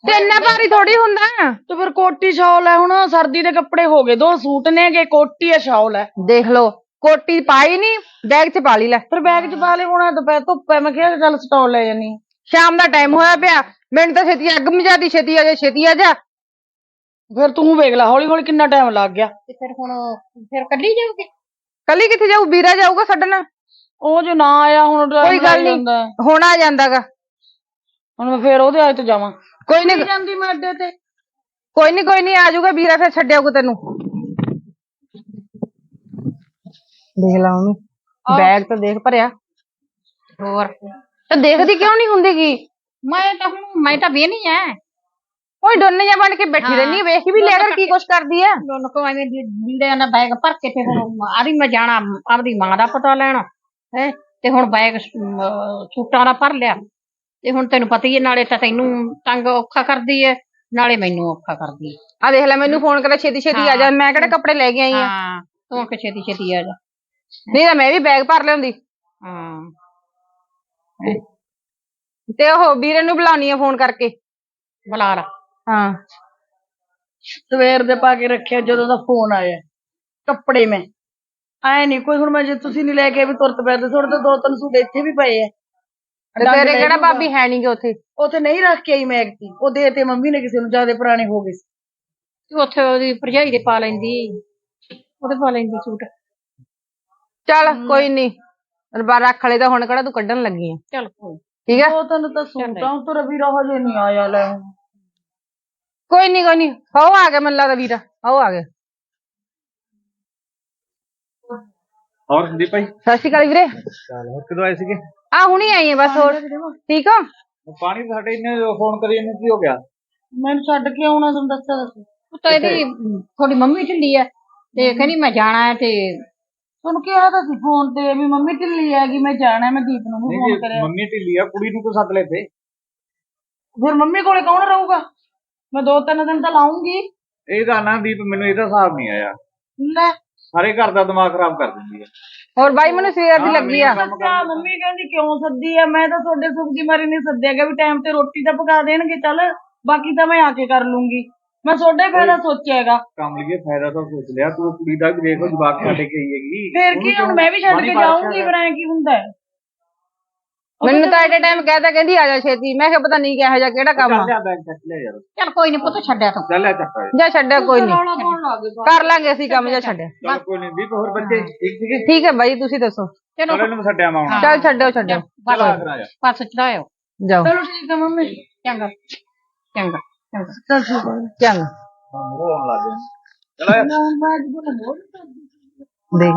ਤੇ ਇੰਨਾ ਭਾਰੀ ਥੋੜੀ ਹੁੰਦਾ? ਤੇ ਫਿਰ ਕੋਟੀ ਸ਼ਾਲ ਹੈ ਹੁਣ ਸਰਦੀ ਦੇ ਕੱਪੜੇ ਹੋ ਗਏ ਦੋ ਸੂਟ ਨੇਗੇ ਕੋਟੀ ਆ ਸ਼ਾਲ ਹੈ। ਦੇਖ ਲਓ ਕੋਟੀ ਪਾਈ ਨਹੀਂ ਬੈਗ 'ਚ ਪਾ ਲਈ ਲੈ। ਫਿਰ ਬੈਗ ਚ ਪਾ ਲੈ ਹੁਣ ਦੁਪਹਿਰ ਧੁੱਪ ਹੈ ਮੈਂ ਕਿਹਾ ਚੱਲ ਸਟਾਲ ਲੈ ਜਾਨੀ ਸ਼ਾਮ ਦਾ ਟਾਈਮ ਹੋਇਆ ਪਿਆ ਮੈਨੂੰ ਤਾਂ ਛੇਤੀ ਅੱਗ ਮਜਾਦੀ ਛੇਤੀ ਆ ਜਾ ਛੇਤੀ ਆ ਜਾ। ਫਿਰ ਤੂੰ ਵੇਖ ਲੈ ਹੌਲੀ ਹੌਲੀ ਕਿੰਨਾ ਟਾਈਮ ਲੱਗ ਗਿਆ। ਤੇ ਫਿਰ ਹੁਣ ਫਿਰ ਕੱਢੀ ਜਾਊਗੀ? ਕੱਲੀ ਕਿੱਥੇ ਜਾਊ ਵੀਰਾ ਜਾਊਗਾ ਛੱਡਣ ਉਹ ਜੋ ਨਾ ਆਇਆ ਹੁਣ ਕੋਈ ਗੱਲ ਲੱਗ ਨੀ। ਜਾਂਦਾ। ਹੈ। ਹੁਣ ਆ ਜਾਂਦਾਗਾ। ਹੁਣ ਮੈਂ ਫੇਰ ਉਹਦੇ ਆਏ ਤੇ ਜਾਵਾਂ। ਕੋਈ ਨਹੀਂ ਜਾਂਦੀ ਮੈਂ ਅੱਡੇ ਤੇ। ਕੋਈ ਨਹੀਂ ਕੋਈ ਨਹੀਂ ਆ ਜਾਊਗਾ ਵੀਰਾ ਫਿਰ ਛੱਡਿਆਊਗਾ ਤੈਨੂੰ। ਦੇਖ ਲਾ ਮੰਮੀ ਬੈਗ ਤਾਂ ਦੇਖ ਭਰਿਆ। ਹੋਰ। ਤੇ ਦੇਖਦੀ ਕਿਉਂ ਨਹੀਂ ਹੁੰਦੀਗੀ ਮੈਂ ਤਾਂ ਹੁਣ ਮੈਂ ਤਾਂ ਵੇਹਨੀ ਐ। ਓਏ ਡੋਨੇ ਜਾਂ ਬਣ ਕੇ ਬੈਠੀ ਰਹਿਨੀ ਆ, ਵੇਖ ਵੀ ਲਿਆ ਕਰ ਕੀ ਕੁਛ ਕਰਦੀ ਆ ਦੋਨੋਂ ਕੋ ਐਵੇਂ ਲੀੜਿਆਂ ਦਾ ਬੈਗ ਭਰ ਕੇ ਤੇ ਹੁਣ ਆਦੀ ਮੈਂ ਜਾਣਾ ਆਪਦੀ ਮਾਂ ਦਾ ਪਤਾ ਲੈਣਾ। ਹੈ? ਤੇ ਹੁਣ ਬੈਗ ਅਮ, ਸੂਟਾਂ ਦਾ ਭਰ ਲਿਆ। ਤੇ ਹੁਣ ਤੈਨੂੰ ਪਤਾ ਹੀ ਹੈ ਨਾਲੇ ਤਾਂ ਤੈਨੂੰ ਤੰਗ ਔਖਾ ਕਰਦੀ ਹੈ ਨਾਲੇ ਮੈਨੂੰ ਔਖਾ ਕਰਦੀ ਹੈ। ਆ ਦੇਖ ਲੈ ਮੈਨੂੰ ਫੋਨ ਕਰਾ ਛੇਤੀ ਛੇਤੀ ਆ ਜਾ ਮੈਂ ਕਿਹੜੇ ਕੱਪੜੇ ਲੈ ਕੇ ਆਈ ਆ ਹਾਂ ਤੂੰ ਕਿ ਛੇਤੀ ਛੇਤੀ ਆ ਜਾ। ਨਹੀਂ ਤਾਂ ਮੈਂ ਵੀ ਬੈਗ ਭਰ ਲਿਆਉਂਦੀ। ਹਾਂ। ਤੇ ਉਹ ਵੀਰੇ ਨੂੰ ਬੁਲਾਉਣੀ ਆ ਫੋਨ ਕਰਕੇ। ਬੁਲਾ ਲਾ। ਹਾਂ। ਸਵੇਰ ਦੇ ਪਾ ਕੇ ਰੱਖਿਆ ਜਦੋਂ ਦਾ ਫੋਨ ਆਇਆ। ਕੱਪੜੇ ਮੈਂ। ਆਏ ਨਹੀਂ ਕੋਈ ਹੁਣ ਮੈਂ ਜੇ ਤੁਸੀਂ ਨਹੀਂ ਲੈ ਕੇ ਵੀ ਤੁਰਤ ਪੈਦੇ ਤੁਹਾਡੇ ਤਾਂ ਦੋ ਤਿੰਨ ਸੂਟ ਇੱਥੇ ਵੀ ਪਏ ਆ। ਤੇ ਤੇਰੇ ਕਿਹੜਾ ਭਾਬੀ ਹੈ ਨਹੀਂਗੇ ਉੱਥੇ? ਉੱਥੇ ਨਹੀਂ ਰੱਖ ਕੇ ਆਈ ਮੈਂ ਐਕਟੀ ਉਹ ਦੇ ਤੇ ਮੰਮੀ ਨੇ ਕਿਸੇ ਨੂੰ ਜਿਆਦੇ ਪੁਰਾਣੇ ਹੋ ਗਏ ਸੀ। ਤੂੰ ਉੱਥੇ ਉਹਦੀ ਭਰਜਾਈ ਦੇ ਪਾ ਲੈਂਦੀ। ਉਹਦੇ ਪਾ ਲੈਂਦੀ ਸੂਟ। ਚੱਲ ਕੋਈ ਨਹੀਂ ਰਬਾ ਰੱਖ ਲੈ ਤਾਂ ਹੁਣ ਕਿਹੜਾ ਤੂੰ ਕੱਢਣ ਲੱਗੀ ਆ। ਚੱਲ ਕੋਈ ਠੀਕ ਆ? ਉਹ ਤੈਨੂੰ ਤਾਂ ਸੂਟ ਤੋਂ ਰਵੀ ਰਹਾ ਜੇ ਨਹੀਂ ਆਇਆ ਲੈ ਹੁਣ। ਕੋਈ ਨਹੀਂ ਕੋਈ ਨਹੀਂ ਹੋ ਆ ਗਿਆ ਮੈਨੂੰ ਲੱਗਦਾ ਵੀਰਾ। ਹੋ ਆ ਗਿਆ। ਹੋਰ ਸੰਦੀਪ ਭਾਈ? ਸਤਿ ਸ਼੍ਰੀ ਅਕਾਲ ਵੀਰੇ। ਚੱਲ ਹੋਰ ਕਦੋਂ ਆਏ ਸੀਗੇ? ਆ ਹੁਣੀ ਆਈ ਆ ਬਸ ਹੋਰ। ਠੀਕ ਹੋ? ਪਾਣੀ ਤਾਂ ਸਾਡੇ ਇੰਨੇ ਫੋਨ ਕਰੀ ਇਹਨੂੰ ਕੀ ਹੋ ਗਿਆ। ਮੈਨੂੰ ਛੱਡ ਕੇ ਆਉਣਾ ਤੁਹਾਨੂੰ ਦੱਸਿਆ ਦੱਸੋ। ਉਹ ਤਾਂ ਇਹਦੀ ਥੋੜੀ ਮੰਮੀ ਢਿੱਲੀ ਹੈ ਤੇ ਕਹਿੰਦੀ ਮੈਂ ਜਾਣਾ ਹੈ ਤੇ ਤੁਹਾਨੂੰ ਕਿਹਾ ਤਾਂ ਸੀ ਫੋਨ ਤੇ ਵੀ ਮੰਮੀ ਢਿੱਲੀ ਹੈਗੀ ਮੈਂ ਜਾਣਾ ਮੈਂ ਦੀਪ ਨੂੰ ਵੀ ਫੋਨ ਕਰਿਆ। ਮੰਮੀ ਢਿੱਲੀ ਆ ਕੁੜੀ ਨੂੰ ਕੋ ਸੱਦ ਲੈ ਤੇ ਫਿਰ ਮੰਮੀ ਕੋਲੇ ਕੌਣ ਰਹੂਗਾ? ਮੈਂ ਦੋ ਤਿੰਨ ਦਿਨ ਤਾਂ ਲਾਉਂਗੀ। ਇਹਦਾ ਨਾ ਦੀਪ ਮੈਨੂੰ ਇਹਦਾ ਹਿਸਾਬ ਨਹੀਂ ਆਇਆ। ਲੈ। ਸਾਰੇ ਘਰ ਦਾ ਦਿਮਾਗ ਖਰਾਬ ਕਰ ਦਿੰਦੀ ਹੈ ਹੋਰ ਬਾਈ ਮੈਨੂੰ ਸਵੇਰ ਦੀ ਲੱਗੀ ਆ। ਅੱਛਾ ਮੰਮੀ ਕਹਿੰਦੀ ਕਿਉਂ ਸੱਦੀ ਆ? ਮੈਂ ਤਾਂ ਤੁਹਾਡੇ ਸੁੱਖ ਦੀ ਮਾਰੀ ਨਹੀਂ ਸੱਦਿਆਗਾ ਵੀ ਟਾਈਮ ਤੇ ਰੋਟੀ ਤਾਂ ਪਕਾ ਦੇਣਗੇ ਚੱਲ। ਬਾਕੀ ਤਾਂ ਮੈਂ ਆ ਕੇ ਕਰ ਲੂੰਗੀ। ਮੈਂ ਤੁਹਾਡੇ ਫਾਇਦਾ ਸੋਚਿਆਗਾ ਕੰਮ ਲਈਏ ਫਾਇਦਾ ਤਾਂ ਸੋਚ ਲਿਆ। ਤੂੰ ਕੁੜੀ ਦਾ ਵੀ ਦੇਖੋ ਜਵਾਬ ਛੱਡ ਕੇ ਆਈ ਹੈਗੀ। ਫੇਰ ਕੀ ਹੁਣ ਮੈਂ ਵੀ ਛੱਡ ਕੇ ਜਾਊਂਗੀ ਫਿਰ ਐਂ ਕੀ ਹੁੰਦਾ ਹੈ? ਮੈਨੂੰ ਤਾਂ ਐਟ ਟਾਈਮ ਕਹਿਤਾ ਕਹਿੰਦੀ ਆ ਜਾ ਛੇਤੀ। ਮੈਂ ਕਿਹਾ ਪਤਾ ਨਹੀਂ ਕਿਹੋ ਜਿਹਾ ਕਿਹੜਾ ਕੰਮ ਆ। ਚੱਲ ਜਾ ਬੈਗ ਚੱਕ ਲੈ ਯਾਰ। ਚੱਲ ਕੋਈ ਨਹੀਂ ਪੁੱਤ ਛੱਡਿਆ ਤੂੰ ਚੱਲ ਲੈ ਚੱਕ ਜਾ ਛੱਡਿਆ ਕੋਈ ਨਹੀਂ ਕਰ ਲਾਂਗੇ ਅਸੀਂ ਕੰਮ ਜਾ ਛੱਡਿਆ ਚੱਲ ਕੋਈ ਨਹੀਂ ਦੀਪ ਹੋਰ ਬੱਚੇ ਠੀਕ ਸੀਗੇ? ਠੀਕ ਹੈ ਬਾਈ ਤੁਸੀਂ ਦੱਸੋ। ਚਲੋ। ਛੱਡਿਆ ਮੈਂ ਹੁਣ ਚੱਲ ਛੱਡੋ ਛੱਡੋ। ਚਲ ਆ ਕਰਾ ਜਾ। ਪਾਸ ਚੜਾਇਓ ਜਾਓ। ਚਲੋ ਠੀਕ ਹੈ ਮੰਮੀ। ਚੰਗਾ ਚੰਗਾ ਚੰਗਾ। ਚੱਲ ਚੰਗਾ। ਮੂੰਹ ਆਉਣ ਲੱਗ ਗਿਆ ਚਲ ਦੇਖ।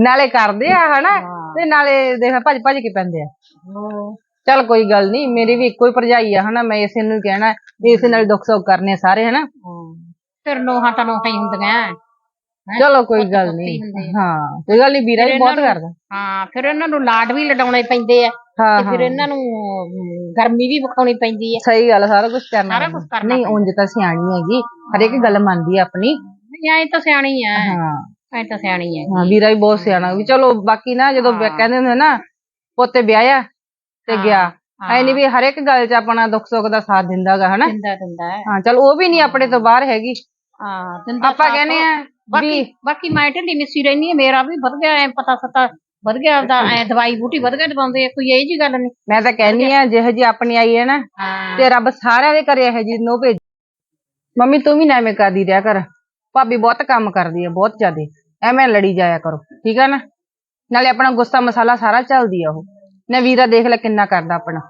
ਨਾਲੇ ਕਰਦੇ ਆ ਹਨਾ? ਤੇ ਨਾਲੇ ਦੇਖ ਭੱਜ ਭੱਜ ਕੇ ਪੈਂਦੇ ਆ। ਚੱਲ ਕੋਈ ਗੱਲ ਨਹੀਂ ਮੇਰੀ ਵੀ ਇੱਕੋ ਹੀ ਭਰਜਾਈ ਆ ਹਨਾ? ਮੈਂ ਇਸੇ ਨੂੰ ਹੀ ਕਹਿਣਾ ਇਸੇ ਨਾਲ ਦੁੱਖ ਸੁੱਖ ਕਰਨੇ ਆ ਸਾਰੇ ਹਨਾ? ਫਿਰ ਲੋਹਾਂ ਤਾਂ ਲੋਹਾਂ ਹੀ ਹੁੰਦੀਆਂ ਹੈਂ। ਚਲੋ ਕੋਈ ਪੁੱਤ ਗੱਲ ਪੁੱਤ ਹੀ ਨਹੀਂ ਹਾਂ ਕੋਈ ਗੱਲ ਨਹੀਂ ਵੀਰਾ ਵੀ ਬਹੁਤ ਇਹਨਾਂ ਕਰਦਾ। ਹਾਂ ਫਿਰ ਇਹਨਾਂ ਨੂੰ ਲਾਡ ਵੀ ਲਡਾਉਣੇ ਪੈਂਦੇ ਆ ਹਾਂ ਤੇ ਫਿਰ ਹਾਂ। ਇਹਨਾਂ ਨੂੰ ਅਮ, ਗਰਮੀ ਵੀ ਵਿਖਾਉਣੀ ਪੈਂਦੀ ਹੈ ਸਹੀ ਗੱਲ ਆ, ਸਾਰਾ ਕੁਝ ਕਰਨਾ ਸਾਰਾ ਪੈਂਦਾ। ਕੁਛ ਕਰਨਾ ਨਹੀਂ ਉਂਝ ਤਾਂ ਸਿਆਣੀ ਹੈਗੀ ਹਰੇਕ ਗੱਲ ਮੰਨਦੀ ਆ ਆਪਣੀ। ਐ ਤਾਂ ਸਿਆਣੀ ਐ ਹਾਂ। ਐ ਤਾਂ ਸਿਆਣੀ ਐ ਹਾਂ ਵੀਰਾ ਵੀ ਬਹੁਤ ਸਿਆਣਾ। ਵੀ ਚਲੋ ਬਾਕੀ ਨਾ ਜਦੋਂ ਹਾਂ। ਕਹਿੰਦੇ ਹੁੰਦੇ ਨਾ ਪੋਤੇ ਵਿਆਹਿਆ ਤੇ ਹਾਂ, ਗਿਆ। ਹਾਂ। ਐ ਨਹੀਂ ਵੀ ਹਰੇਕ ਗੱਲ 'ਚ ਆਪਣਾ ਦੁੱਖ ਸੁੱਖ ਦਾ ਸਾਥ ਦਿੰਦਾਗਾ ਹਨਾ? ਦਿੰਦਾ ਦਿੰਦਾ। ਹੈ। ਹਾਂ ਚਲ ਉਹ ਵੀ ਨਹੀਂ ਆਪਣੇ ਤੋਂ ਬਾਹਰ ਹੈਗੀ। ਹਾਂ ਦਿੰਦਾ ਆਪਾਂ ਸਾਥ। ਕਹਿੰਦੇ ਆ ਬਾਕੀ ਵੀ ਬਾਕੀ ਮੈਂ ਢਿੱਲੀ ਮਿੱਸੀ ਰਹਿਨੀ ਆ ਮੇਰਾ ਵੀ ਵਧ ਗਿਆ ਐ ਪਤਾ ਸਤਾ ਵਧ ਗਿਆ ਆਪਦਾ ਐ ਦਵਾਈ ਬੂਟੀ ਵਧ ਗਿਆ ਦਵਾਉਂਦੇ ਆ, ਕੋਈ ਇਹ ਜੀ ਗੱਲ ਨਹੀਂ ਮੈਂ ਤਾਂ ਕਹਿੰਦੀ ਆ ਜਿਹੋ ਜੀ ਆਪਣੀ ਆਈ ਹੈ ਨਾ ਹਾਂ। ਤੇ ਰੱਬ ਸਾਰਿਆਂ ਦੇ ਘਰੇ ਇਹੋ ਜੀ ਨੋ ਭੇਜ। ਮੰਮੀ ਤੂੰ ਵੀ ਨਾ ਐਵੇਂ ਕਰਦੀ ਰਿਹਾ ਕਰ। ਭਾਬੀ ਬਹੁਤ ਕੰਮ ਕਰਦੀ ਹੈ ਬਹੁਤ ਜ਼ਿਆਦੇ। ਐਵੇਂ ਲੜੀ ਜਾਇਆ ਕਰੋ ਠੀਕ ਹੈ ਨਾ? ਨਾਲੇ ਆਪਣਾ ਗੁੱਸਾ ਮਸਾਲਾ ਸਾਰਾ ਚੱਲਦੀ ਆ ਉਹ। ਨਾ ਵੀਰਾ ਦੇਖ ਲੈ ਕਿੰਨਾ ਕਰਦਾ ਆਪਣਾ।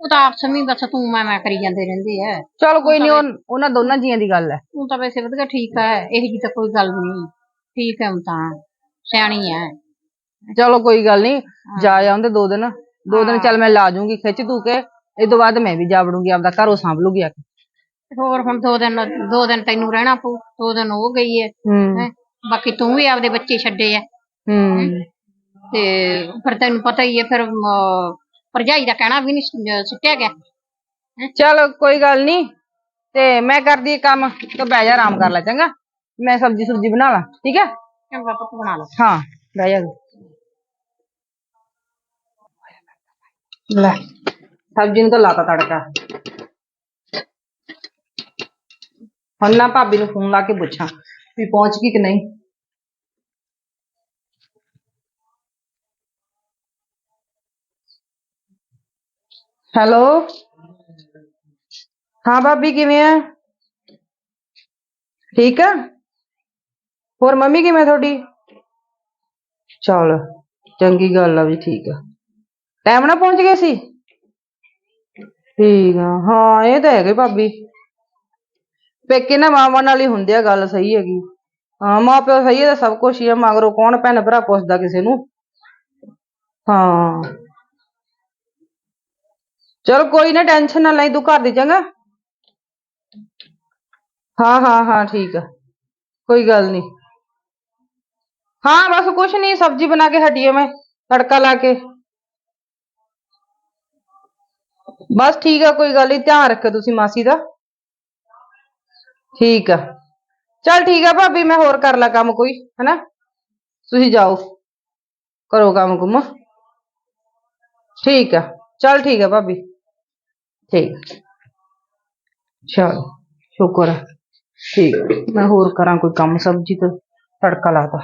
ਉਹ ਤਾਂ ਆਪ ਸਮੀ ਬਸ ਤੂੰ ਮੈਂ ਮੈਂ ਕਰੀ ਜਾਂਦੇ ਰਹਿੰਦੇ ਆ। ਚਲ ਕੋਈ ਨਹੀਂ ਉਹਨਾਂ ਦੋਨਾਂ ਜੀਆਂ ਦੀ ਗੱਲ ਹੈ ਤੂੰ ਤਾਂ ਵੈਸੇ ਵਧੀਆ ਠੀਕ ਹੈ ਇਹ ਜੀ ਤਾਂ ਕੋਈ ਗੱਲ ਨਹੀਂ ਠੀਕ ਹੈ ਹੁਣ ਤਾਂ ਸਿਆਣੀ ਐ ਚਲੋ ਕੋਈ ਗੱਲ ਨਹੀਂ ਜਾ ਆਉਂਦੇ ਦੋ ਦਿਨ। ਦੋ ਦਿਨ ਚੱਲ ਮੈਂ ਲਾ ਜੂੰਗੀ ਖਿੱਚ ਤੂ ਕੇ ਇਹ ਤੋਂ ਬਾਅਦ ਮੈਂ ਵੀ ਜਾ ਵੜੂੰਗੀ ਆਪਦਾ ਘਰ ਉਹ ਸੰਭ ਲੂਗੀ ਆ ਕੇ। ਹੋਰ ਹੁਣ ਦੋ ਦਿਨ ਦੋ ਦਿਨ ਤੈਨੂੰ ਰਹਿਣਾ ਪਊ ਦੋ ਦਿਨ ਉਹ ਗਈ ਹੈ ਹੂੰ। ਹੈਂ। ਬਾਕੀ ਤੂੰ ਵੀ ਆਪਦੇ ਬੱਚੇ ਛੱਡੇ ਆ। ਹੂੰ। ਤੇ ਫਿਰ ਤੈਨੂੰ ਪਤਾ ਹੀ ਹੈ ਫਿਰ ਅਮ, ਭਰਜਾਈ ਦਾ ਕਹਿਣਾ ਵੀ ਨਹੀਂ ਸੁੱਟਿਆ ਗਿਆ। ਚਲ ਕੋਈ ਗੱਲ ਨਹੀਂ ਤੇ ਮੈਂ ਕਰਦੀ ਹਾਂ ਕੰਮ ਤੂੰ ਬਹਿ ਜਾ ਆਰਾਮ ਕਰ ਲੈ ਚੰਗਾ। ਮੈਂ ਸਬਜੀ ਸੁਬਜੀ ਬਣਾ ਲਾਂ ਠੀਕ ਹੈ ਚੰਗਾ ਪੁੱਤ ਬਣਾ ਲਓ ਹਾਂ ਬਹਿ ਜਾ। ਲੈ। ਸਬਜੀ ਨੂੰ ਤਾਂ ਲਾਤਾ ਤੜਕਾ। ਹੁਣ ਨਾ ਭਾਬੀ ਨੂੰ ਫੋਨ ਲਾ ਕੇ ਪੁੱਛਾਂ ਵੀ ਪਹੁੰਚ ਗਈ ਕਿ ਨਹੀਂ। ਹੈਲੋ? ਹਾਂ ਭਾਬੀ, ਕਿਵੇਂ ਆ? ਠੀਕ ਆ? ਹੋਰ ਮੰਮੀ ਕਿਵੇਂ ਤੁਹਾਡੀ? ਚਲ, ਚੰਗੀ ਗੱਲ ਆ ਵੀ ਠੀਕ ਆ। ਟਾਈਮ ਨਾਲ ਪਹੁੰਚ ਗਏ ਸੀ? ਠੀਕ ਆ, ਹਾਂ, ਇਹ ਤਾਂ ਹੈਗੇ ਭਾਬੀ। ਪੇਕੇ ਨਾ ਮਾਵਾਂ ਨਾਲ ਹੀ ਹੁੰਦੇ ਆ ਗੱਲ, ਸਹੀ ਹੈਗੀ। ਹਾਂ ਮਾਂ ਪਿਓ ਸਹੀ ਹੈ ਤਾਂ ਸਭ ਕੁਝ ਹੀ ਆ, ਮਗਰੋਂ ਕੌਣ ਭੈਣ ਭਰਾ ਪੁੱਛਦਾ ਕਿਸੇ ਨੂੰ? ਹਾਂ। ਚਲ ਕੋਈ ਨਾ, ਟੈਨਸ਼ਨ ਨਾ ਲਈ ਤੂੰ ਘਰ ਦੀ ਚੰਗਾ? ਹਾਂ ਹਾਂ ਹਾਂ, ਠੀਕ ਆ। ਕੋਈ ਗੱਲ ਨਹੀਂ ਹਾਂ, ਬਸ ਕੁਛ ਨਹੀਂ ਸਬਜ਼ੀ ਬਣਾ ਕੇ ਹਟੀ ਆ ਮੈਂ, ਤੜਕਾ ਲਾ ਕੇ। ਬਸ ਠੀਕ ਆ, ਕੋਈ ਗੱਲ ਨਹੀਂ ਧਿਆਨ ਰੱਖਿਓ ਤੁਸੀਂ ਮਾਸੀ ਦਾ। ਠੀਕ ਆ ਚਲ ਠੀਕ ਆ ਭਾਬੀ ਮੈਂ ਹੋਰ ਕਰ ਲਾ ਕੰਮ ਕੋਈ ਹਨਾ ਤੁਸੀਂ ਜਾਓ ਕਰੋ ਕੰਮ ਕੁਮ ਠੀਕ ਆ ਚਲ ਠੀਕ ਆ ਭਾਬੀ ਠੀਕ ਚਲ ਸ਼ੁਕਰ ਆ ਠੀਕ ਆ। ਮੈਂ ਹੋਰ ਕਰਾਂ ਕੋਈ ਕੰਮ ਸਬਜ਼ੀ ਤੇ ਤੜਕਾ ਲਾਤਾ